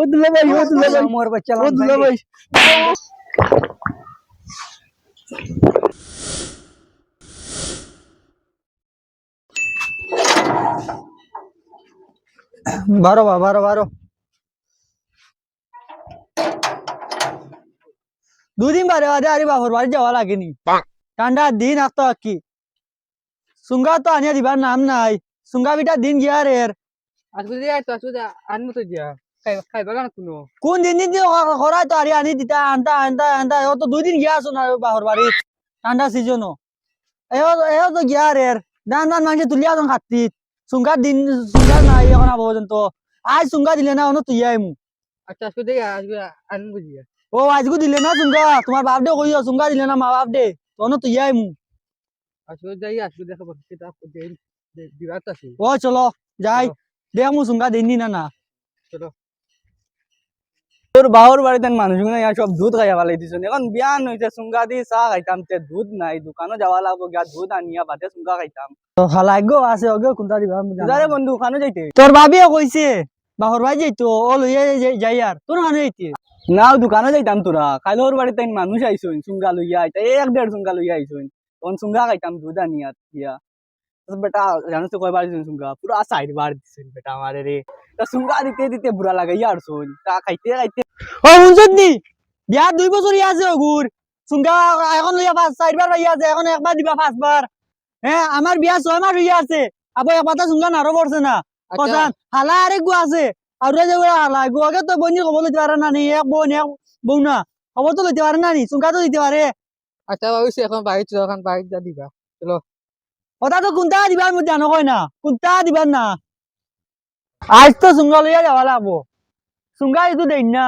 ও দুলা ভাই ও দুলা ভাই মোর বাচ্চা ও দুলা ভাই বারো বা বারো বারো দুদিন বারে বাদে আরে বাপর বাড়ি যাওয়া লাগেনি। ঠান্ডার দিন আসতো কি সুঙ্গা তো আনিয়া দিবার নাম নাই। সুঙ্গা বিটা দিন গিয়া রে আজকে দিয়া তো আজকে কোনো দিন দিন করাই তো আরে আনি দিতা আনতা আনতা আনতা ও তো দুই দিন গিয়া আছো না বাপর বাড়ি ঠান্ডা সিজন এও তো গিয়া রে দান দান মাঝে তুলিয়া তো খাতি সুঙ্গা দিন সুঙ্গা নাই এখন আবো পর্যন্ত আজ সুঙ্গা দিলে না অন্য তুই আইমু আচ্ছা আজকে দিয়া আজকে দিয়া। ও আজকে দিলে না সুঙ্গা তোমার বাপ দে কইও সুঙ্গা দিলে না মা বাপ দে তখন তুই আইমু আজকে যাই আজকে দেখাবো কিতাব দেই দিবার আছে। ও চলো যাই। দেখ মু সুঙ্গা দিন না। না তোর বাহর বাড়িতে মানুষগুলো ইয়া সব দুধ খাইয়া ভালাই এখন বিয়ান হইছে সুঙ্গা দি চাহ খাইতাম তে দুধ নাই দোকানও যাওয়া লাগবো গিয়া দুধ আনিয়া ভাতে সুঙ্গা খাইতাম তো আছে ওকে কোনটা দিবা বন্ধু ওখানে যাইতে। তোর বাবিয়ে কইছে বাহর ভাই যাইতো ও লইয়া যাই- আর তোর মানুষ যাইতে। নাও দোকানে যাইতাম তোরা কাইলোর বাড়িতে মানুষ আইসইন সুঙ্গা লইয়া আইতা এক দেড় সুঙ্গা লইয়া আইসইন তখন সুঙ্গা খাইতাম দুধ আনিয়া বেটা জানিস তো কয়বার দিছেন সুঙ্গা পুরো সাইড বার দিছেন বেটা আমারে রে তা সুঙ্গা দিতে দিতে বুড়া লাগাইয়া আর শোন তা খাইতে খাইতে ও শুনছত নি বিয়া দুই বছর আছে ওগুর সুঙ্গা এখন লইয়া পাঁচ চারবার ইয়া আছে এখন একবার দিবা পাঁচবার হ্যাঁ আমার বিয়া ছয় মাস হইয়া আছে আবার একবার সুঙ্গা নারো পড়ছে না কসান হালা আরেক গু আছে আর যে হালা গুয়াকে তো বনি খবর লইতে পারে না নি এক বোন এক বউ না খবর তো লইতে পারে না নি সুঙ্গা তো দিতে পারে আচ্ছা ভাবিছি এখন চলো এখন বাড়ি যা দিবা ওটা তো কোনটা দিবার মধ্যে জানো কয় না কোনটা দিবার না। আজ তো সুঙ্গা লইয়া যাওয়া লাগবো। সুঙ্গা এইটো দেই না।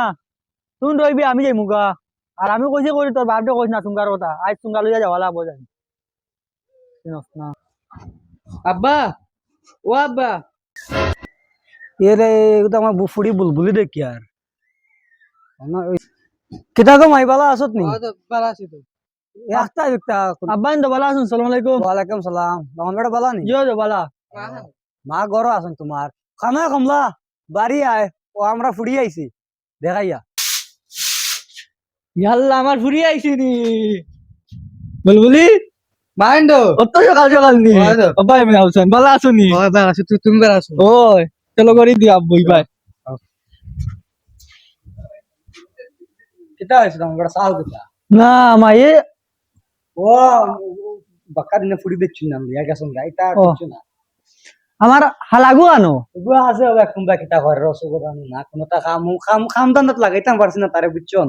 তুই রইবি আমি যাই মুগা। আর আমি কইছি করি তোর বাপটে কইস না সুঙ্গার কথা। আজ সুঙ্গা লইয়া যাওয়া লাগবো জানি। আব্বা ও আব্বা। এরে তো আমার ফুড়ি বুলবুলি দেখি আর কিতা গো মাই বালা আসত নি? তো ভালো আছি তো। একটা একটা আব্বা ইন্দো বালা আসুন সালাম আলাইকুম ওয়ালাইকুম সালাম আমার বেটা বলা নি জিও মা গরো আছেন তোমার খানা কমলা বাড়ি আয় ও আমরা ফুড়ি আইছি দেখাইয়া ইয়াল্লা আমার ফুড়ি আইছি নি বুলবুলি মাইন্ড অত সকাল সকাল নি ওই আমি আউছেন বালা আসুন নি ভালো আছি তুই তুমি ভালো আছো ওই চলো করি দিয়া বই ভাই কিতা হয়েছে আমার সাল কিতা না মায়ে ও দিনে না লিয়া গেছেন গা এটা ও। কিছু না আমার হালাগু আনো। আছে ওরা কোনবা কিতা ঘরে রসগোল্লা না কোনোটা খাম খাম খাম দান্দাত লাগাইতাম পারছি না তারে বুঝছন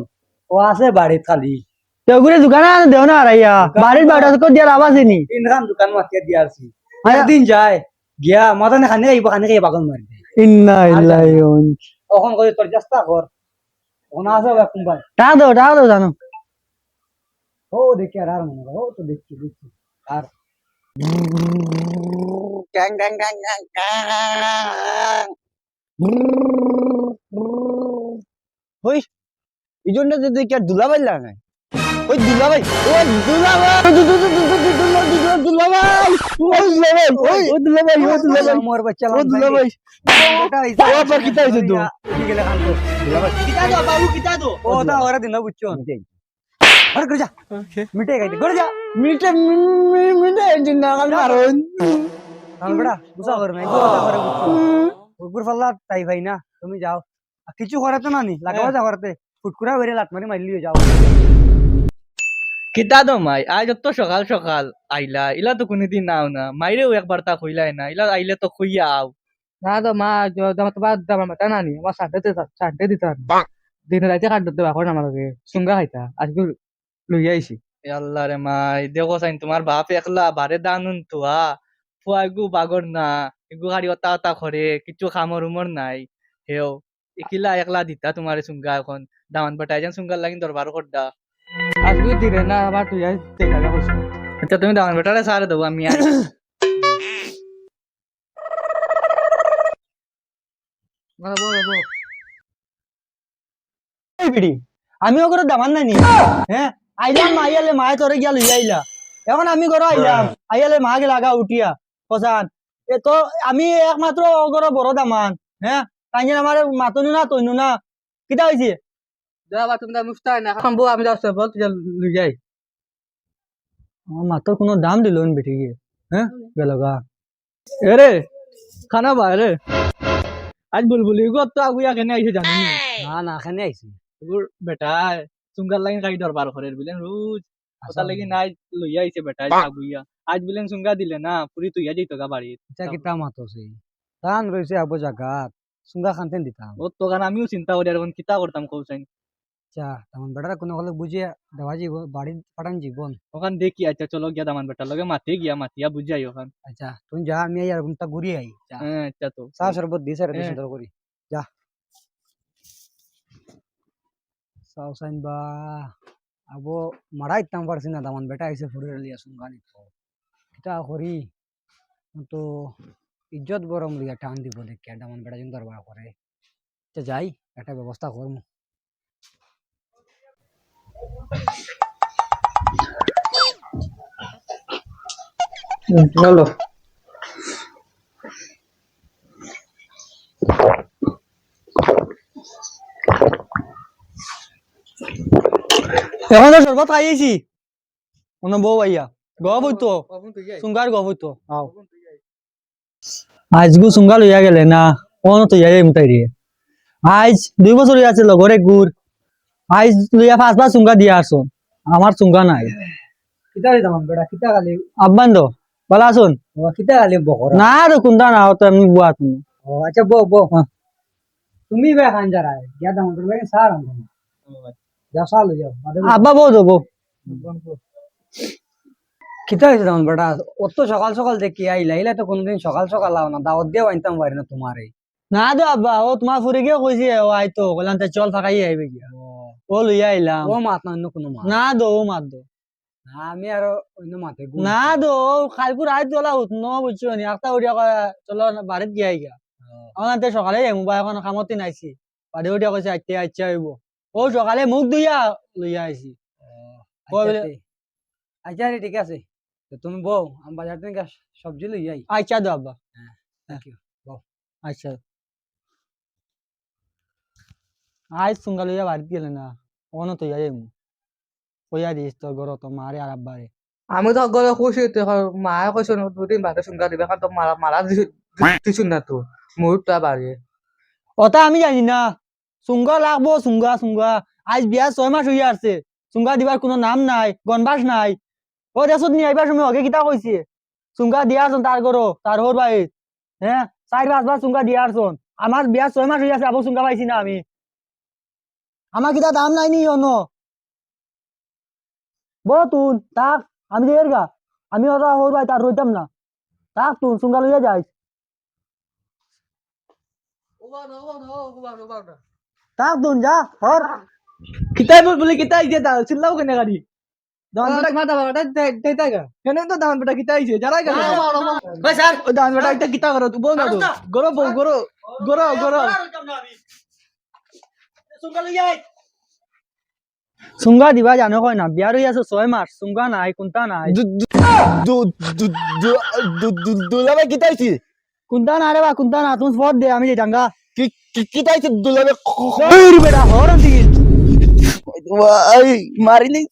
ও আছে বাড়িত খালি। তেগুরে দোকানে আনো দেও না আরাইয়া বাড়ির বাড়ি তো দিয়া লাভ আছে নি। তিন দোকান মাতিয়া দিয়ে আয়া। একদিন যায় গিয়া মাথানে খানে আইব খানে খাই পাগল মারি ইন্না ইল্লাহি তখন কই তোর চেষ্টা কর তখন আছে ওরা কোনবা। টাকা দাও টাকা দাও জানো। ও দেখি আর আর মনে ও তো দেখছি দেখছি। আর এই জন্য তো দেখি ওই ও ওই মোর বাচ্চা ও ও কিতা হইছে তো? কিতা বাবু কিতা ও তা ওরা দিন বুঝছন আরে করে যা। মিটাই গাইতে করে যা। মিটে মিটে দিন না কাল মারুন। তাহলে বেটা বুঝা করে নাই বুঝা করে বুঝছ উপর ফাল্লা তাই ভাই না তুমি যাও। আর কিছু করাতে না নি লাগাবা যা করতে। ফুটকুরা বেরে লাট মারি মারলিও যাও। কিতা দো মাই আজ তো সকাল সকাল। আইলা ইলা তো কোনদিন নাও না। মাইরেও একবার তা কইলাই না ইলা আইলে তো কইয়া আও। না তো মা তোমার দাম মাতা নানি। আমার সাথে সাথে দিতাম দিনে রাতে কাটতে দেবা এখন আমাকে। সুঙ্গা খাইতা আজকে লই আইছি আল্লাহ রে মাই দেখো সাইন তোমার বাপ একলা বারে দানুন তোয়া ফুয়াগু বাগর না এগু গাড়ি অতা অতা করে কিছু খামর উমর নাই হেও একিলা একলা দিতা তোমার সুঙ্গা এখন দামান বাটাই যেন সুঙ্গার লাগিন দরবার করদা আজকে দিনে না আমার তুই আই দেখা যাব আচ্ছা তুমি দামান বাটারে সারে দেবো আমি বিড়ি আমি ওগুলো দামান নাই নি? হ্যাঁ আইলাম আইয়ালে মায়ে তোরে গিয়া লইয়া আইলা। এখন আমি ঘর আইলাম আইয়ালে মা গে লাগা উঠিয়া কসান এ তো আমি একমাত্র ওগর বড় দামান হ্যাঁ কাঞ্জন আমার মাতনু না তৈনু না কিতা হয়েছে যাবা তুমি তার মুস্তাই না এখন বউ আমি যাচ্ছি বল তুই লই যাই। আমার মাতর কোনো দাম দিল বেটি গিয়ে হ্যাঁ গেল গা এরে খানা বা রে আজ বুলবুলি গো তো আগুয়া কেনে আইছে জানি না না এখানে আইছি এগুর বেটা সুঙ্গার লাইন কাই দরবার করে বিলেন রোজ। ওটা লাগি নাই লইয়া আইছে বেটা আগুয়া আজ বিলেন সুঙ্গা দিলে না পুরি তুইয়া যাইতো গা বাড়ি এটা কিতা মাতো সেই? দান রয়েছে আবো জাগাত সুঙ্গা খানতেন দিতাম। ও তো গান আমিও চিন্তা করি আর কিতা করতাম কৌসাইন আচ্ছা তেমন বেটারা কোনো হলে বুঝিয়ে দেওয়া যাব বাড়ি পাঠান জীবন। ওখান দেখি আচ্ছা চলো গিয়া দামান বেটার লগে মাতে গিয়া মাতিয়া বুঝাই ওখান। আচ্ছা তুমি যা আমি আর ঘুমটা ঘুরিয়ে আই হ্যাঁ আচ্ছা তো। চা শরবত দিছে রে হ্যাঁ। সুন্দর করি। যা চাও সাইন বা আবো মারাই তাম পারছি না দামান বেটা আইছে ফুরে লিয়া তো কিতা করি তো ইজ্জত গরম লিয়া টান দিব দেখে দামান বেটা যেন দরবার করে যাই একটা ব্যবস্থা করব চলো এখন তো শরবত খাইয়েছি। মনে বউ আইয়া। গব হইতো। সুঙ্গার গব হইতো। আও। আজ গু সুঙ্গা লইয়া গেলে না অন তো ইয়াই মুতাই রে আজ দুই বছর আছে লগরে গুর আজ লইয়া পাঁচ পাঁচ সুঙ্গা দিয়া আসুন আমার সুঙ্গা নাই। কিতা রে কিতা গালি আব্বান দো বলা আসুন কিতা গালি বকর না রে কুন্দা না তো এমনি বুয়া তুমি। ও আচ্ছা বো বো। তুমি বে খান যারা গিয়া দামান বেটা সার আনতো আব্বা বউ হয়েছে বেটা অত সকাল সকাল দেখি আইলা আইলা তো কোনদিন সকাল সকাল আও না দাওয়াত দিয়ে আনতাম পারি না তোমারে। না দো আব্বা ও তোমার ফুরে গিয়ে কইছে ও আইতো বললাম তাই চল ফাঁকাই আইবে গিয়া। ও। লইয়া আইলাম। ও মাত না অন্য কোনো মাত। না দো ও মাত দো। আমি আর অন্য মাতে না দো খালপুর আইত তোলা উঠ ন বুঝছ নি একটা উঠিয়া কয় চলো বাড়িত গিয়া আমার সকালে মোবাইল এখন কামতে নাইছি। বাড়ি উঠিয়া কইছে আইতে আইছা হইব ও সকালে মুখ ধুইয়া লইয়া আইছি আচ্ছা রে ঠিক আছে। তুমি বউ আমি বাজার থেকে সবজি যাই আচ্ছা দো আব্বা আচ্ছা। আজ সুঙ্গা লইয়া বাড়িতে গেলে না। ওনো তো যাই মু কইয়া দিস তোর ঘর তো মারে আর আব্বারে আমি তো গলে খুশি তো মায়ে কইছো দুদিন বাদে সুন্দর দিবে কারণ তো মারা মারা দিছুন না তো মুহূর্ত বাড়ি ওটা আমি জানি না। সুঙ্গা লাগবো সুঙ্গা সুঙ্গা আজ বিয়া ছয় মাস হইয়া আছে। সুঙ্গা দিবার কোনো নাম নাই গনবাস নাই। ও দেশত নিয়ে আইবার সময় ওকে কিতা কইছে সুঙ্গা দিয়া আসুন তার ঘরো তার হোর বাড়িত হ্যাঁ চার পাঁচ বার সুঙ্গা দিয়া আসুন আমার বিয়া ছয় মাস হইয়া আছে আবার সুঙ্গা পাইছি না আমি। আমার কিতা দাম নাই নি অন্য বো তুন, তাক, আমি যে গা। আমি ওরা হোর বাড়ি তার রইতাম না। তাক তুন সুঙ্গা লইয়া যাইস তাক তুন যা? হর কিতাই বুলবুলি কিতাই যে দা চিল্লাও কেনে গাড়ি? দামান বেটা কেনে তো দামান বেটা কিতাই যে? যারা গেল ও দামান বেটা একটা কিতা করো বল না তো। গরো বল গরো। গরো গরো। সুঙ্গা দিবা জানো কয় না? বিয়া রই আছে ছয় মাস। সুঙ্গা নাই কোনটা নাই। দুলাবে কিতাইছি? কোনটা না রে বা কোনটা না তুমি ফট দে আমি যেটাঙ্গা কিতাইছি দুলাবে বেটা হর দিন মারি নেই